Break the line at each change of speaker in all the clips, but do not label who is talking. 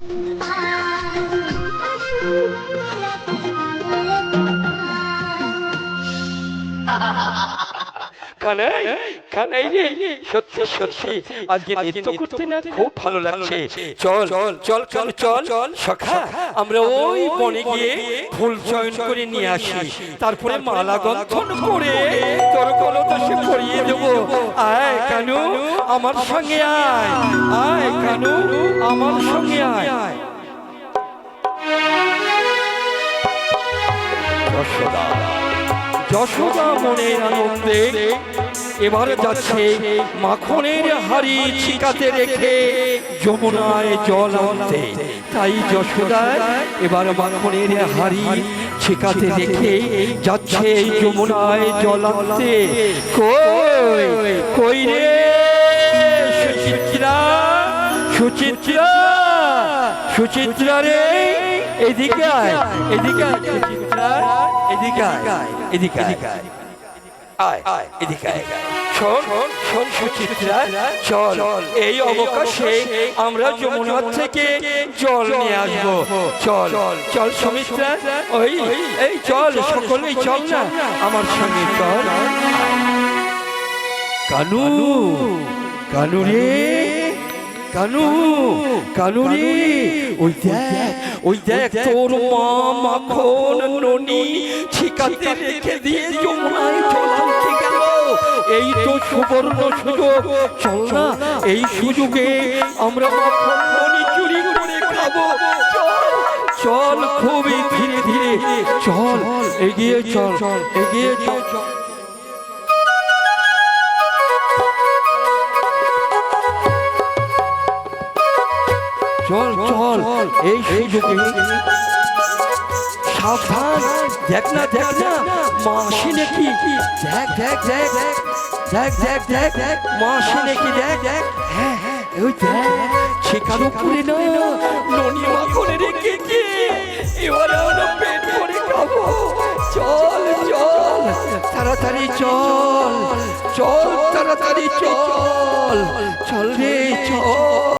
啊哈哈哈哈哈哈哈哈哈哈哈 কানাই কানাই রে সত্যি সত্যি আজকে নৃত্য করতে না খুব ভালো লাগছে। চল চল চল চল চল সখা আমরা ওই বনে গিয়ে ফুল চয়ন করে নিয়ে আসি। তারপরে মালা গন্থন করে তোর পরিয়ে দেব। আয় কানু আমার সঙ্গে আয়। আয়। কানু আমার সঙ্গে আয়। যশোদা। যশোদা মনের আনন্দে এবারে যাচ্ছে মাখনের হাড়ি ছিকাতে রেখে যমুনায় জল আনতে। তাই যশোদা এবার মাখনের হাড়ি ছিকাতে রেখে যাচ্ছে যমুনায় জল আনতে। কই কই রে সুচিত্রা সুচিত্রা সুচিত্রা রে, এদিকে আয়, এদিকে সুচিত্রা। এদিকে এদিকে আয় আয় আয় এদিকে শোন শোন সুচিত্রা চল এই অবকাশে আমরা যমুনা থেকে জল নিয়ে আসব। চল চল সুমিত্রা ওই এই চল সকলেই চল না আমার সঙ্গে চল। কানু কানু রে। কানু কানু রে ওই দেখ ওই দেখ তোর মা মাখন ননি ঠিকাতে রেখে দিয়ে যমুনায় আনতে গেল এই তো সুবর্ণ সুযোগ। চল না এই সুযোগে আমরা মাখন ননি চুরি করে খাব। চল চল খুবই ধীরে ধীরে চল এগিয়ে চল এগিয়ে চল। চল এই সুযোগে সাবধান। দেখ না দেখ না, মা আসে নাকি? দেখ দেখ দেখ দেখ দেখ দেখ দেখ মা আসে নাকি? দেখ দেখ। হ্যাঁ হ্যাঁ ওই দেখ শেখার উপরে না ননি করে আমরা পেট ভরে চল চল, তাড়াতাড়ি চল চল, তাড়াতাড়ি চল। চল রে, চল।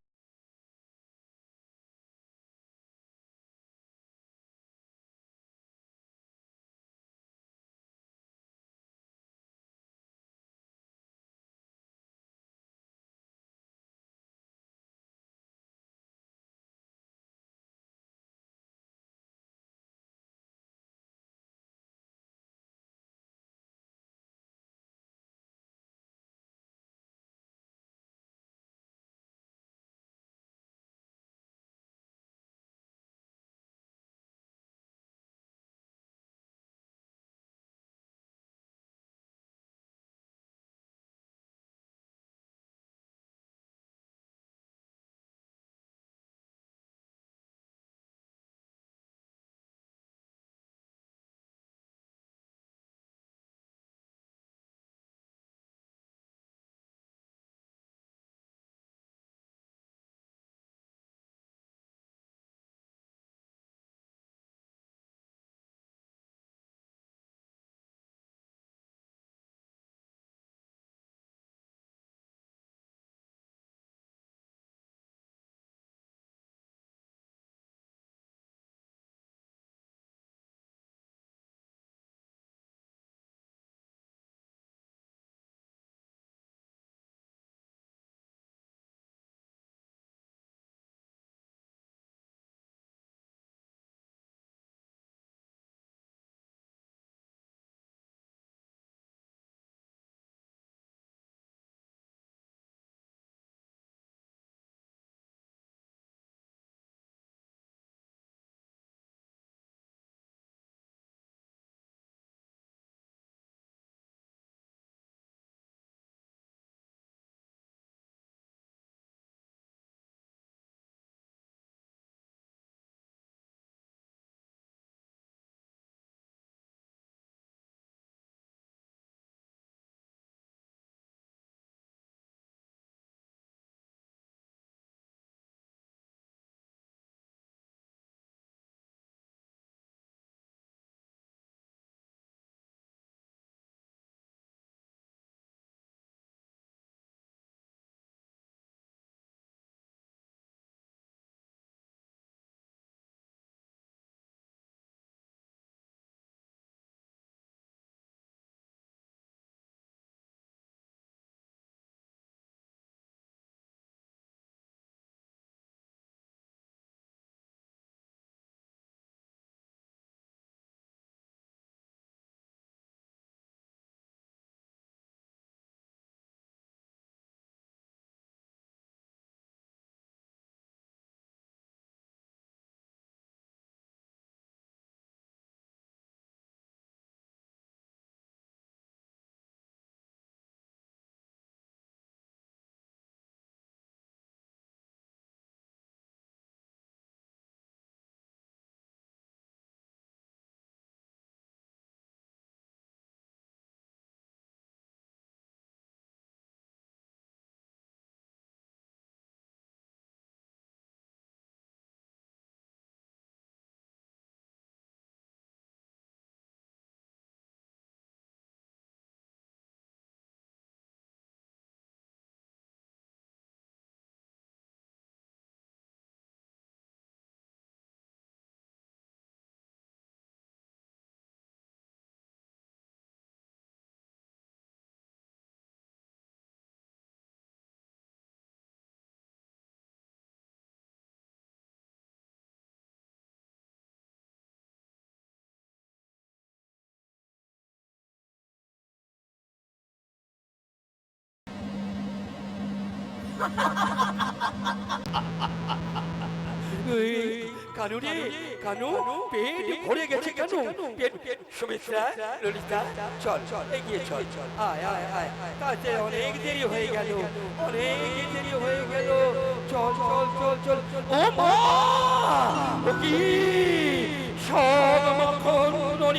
এই, কানু পেট ভরে গেছে কেন। পেট সুমিত্রা ললিতা চল চল এগিয়ে চল। চল। আয় আয় আয় তাতে অনেক দেরি হয়ে গেল। অনেক দেরি হয়ে গেল। চল চল চল চল। ও মা! ও কি?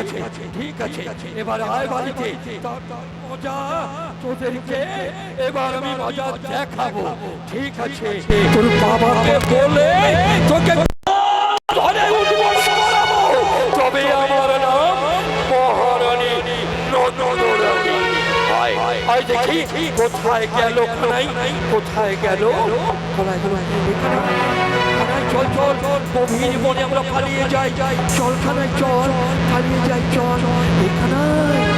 আছে, ঠিক আছে, এবার আয় বাড়িতে। মজা তোদেরকে এবার আমি মজা দেখাবো। ঠিক আছে। তোর বাবাকে বলে তোকে ধরে দেখি কোথায় গেল কোথায় গেল? কোথায় গেল চল চল গভীর বনে আমরা পালিয়ে যাই। যাই চল পালিয়ে যাই চল। এখানে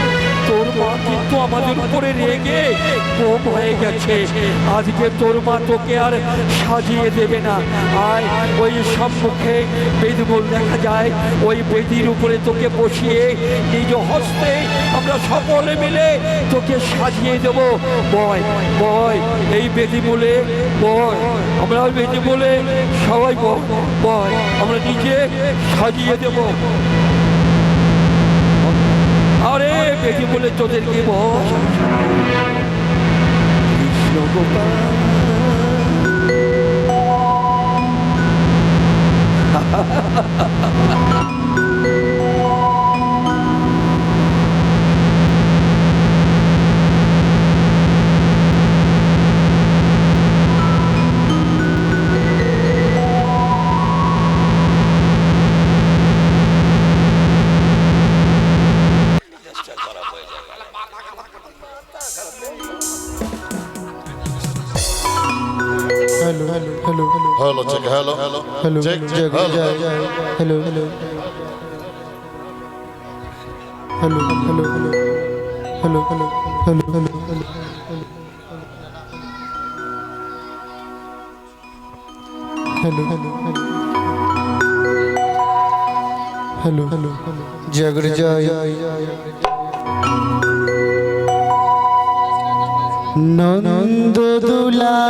তোর মা কিন্তু আমাদের উপরে রেগে বোম হয়ে গেছে। আজকে তোর মা তোকে আর সাজিয়ে দেবে না। আয়, ওই সম্মুখে বেদমূল দেখা যায়। ওই বেদির উপরে তোকে বসিয়ে নিজ হস্তে আমরা সকলে মিলে তোকে সাজিয়ে দেব। বয় বয়, এই বেদি বলে বয়, আমরা বেদি বলে সবাই বয় বয়, আমরা নিজে সাজিয়ে দেব। করে পেটি বলে তোদেরকে boss Krishna Gopal.
ha ha ha ha hello
Hello, check. Hello, hello.
hello
Check, check.
Jack,
Hello.
Jack, hello hello hello hello hello hello hello hello hello hello hello hello hello hello hello Jagar জয় নন্দ দুলা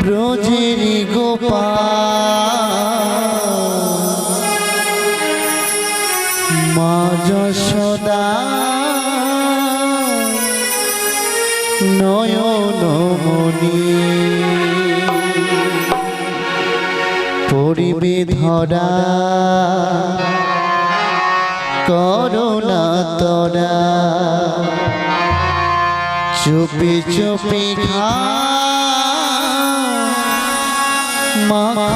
ব্রজের গোপাল। মা যশোদা। নয়নমণি পরিবে ধরা। তরা চুপি চুপি খা। মাখন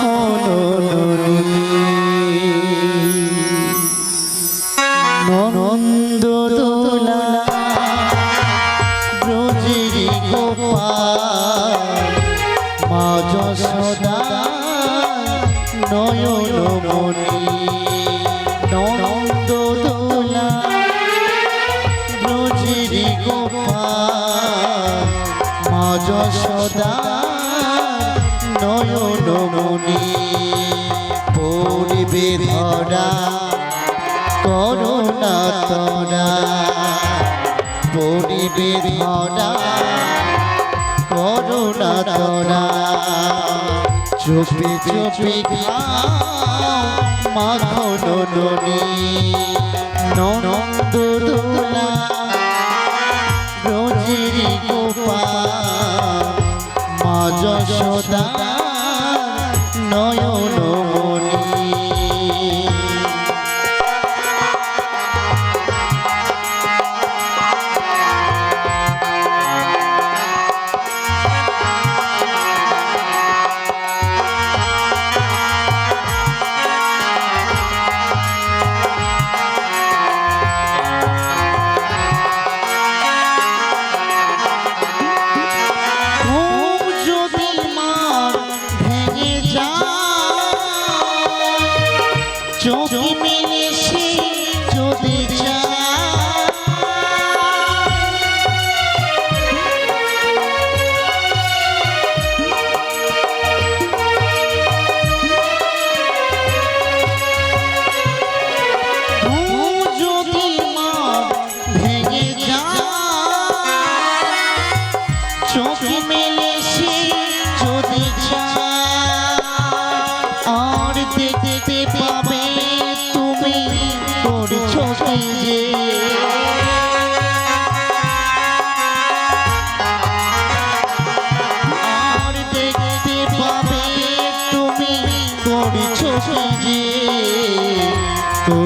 করুণা তোরা চুপি চুপি মাখন ননি ননন্দ গোপা মা যশোদা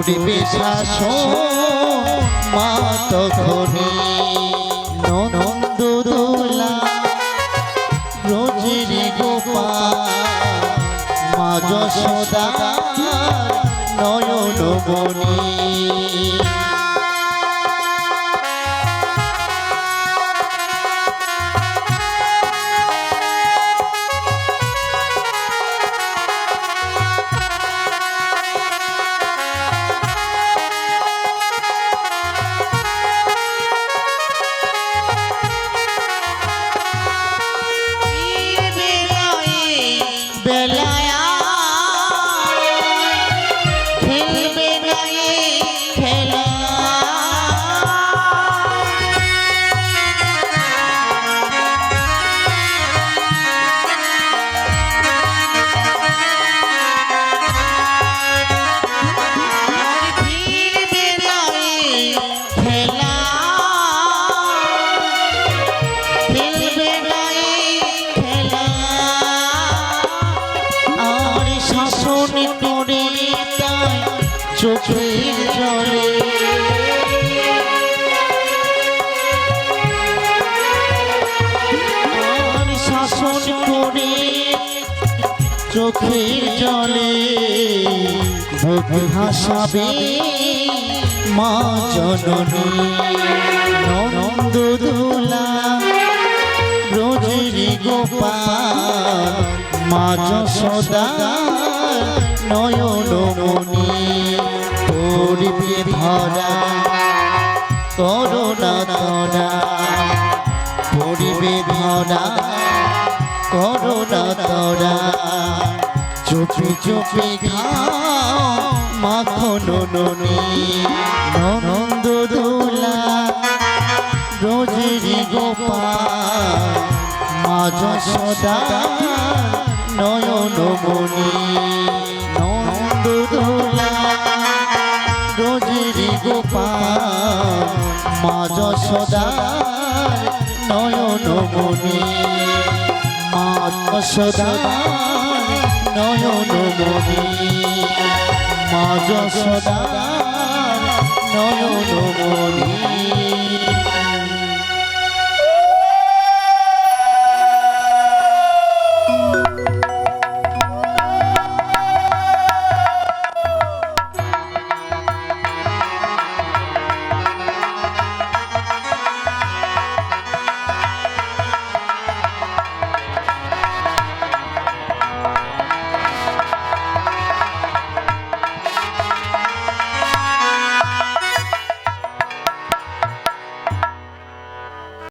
করবে শাসন। মা তখনি ননন্দ দোলা রোজের গোপা মা যশোদা নয়ন চোখের জলে শাসন করে চোখের জলে বুক ভাসাবে মা জননী নন্দ দোলা রোজের গোপাল, মা যশোদা নয়ন মণি পরিবে ভরা করোনা তরা পরিবে ভরা করোনা তরা চুপি চুপি খাও মাখন ননি, ননন্দ দোলা রোজের গোপাল মা যশোদা নয়ন মণি মা যশোদা নয়ন মণি। মা যশোদা নয়ন মণি। মা যশোদা নয়ন মণি।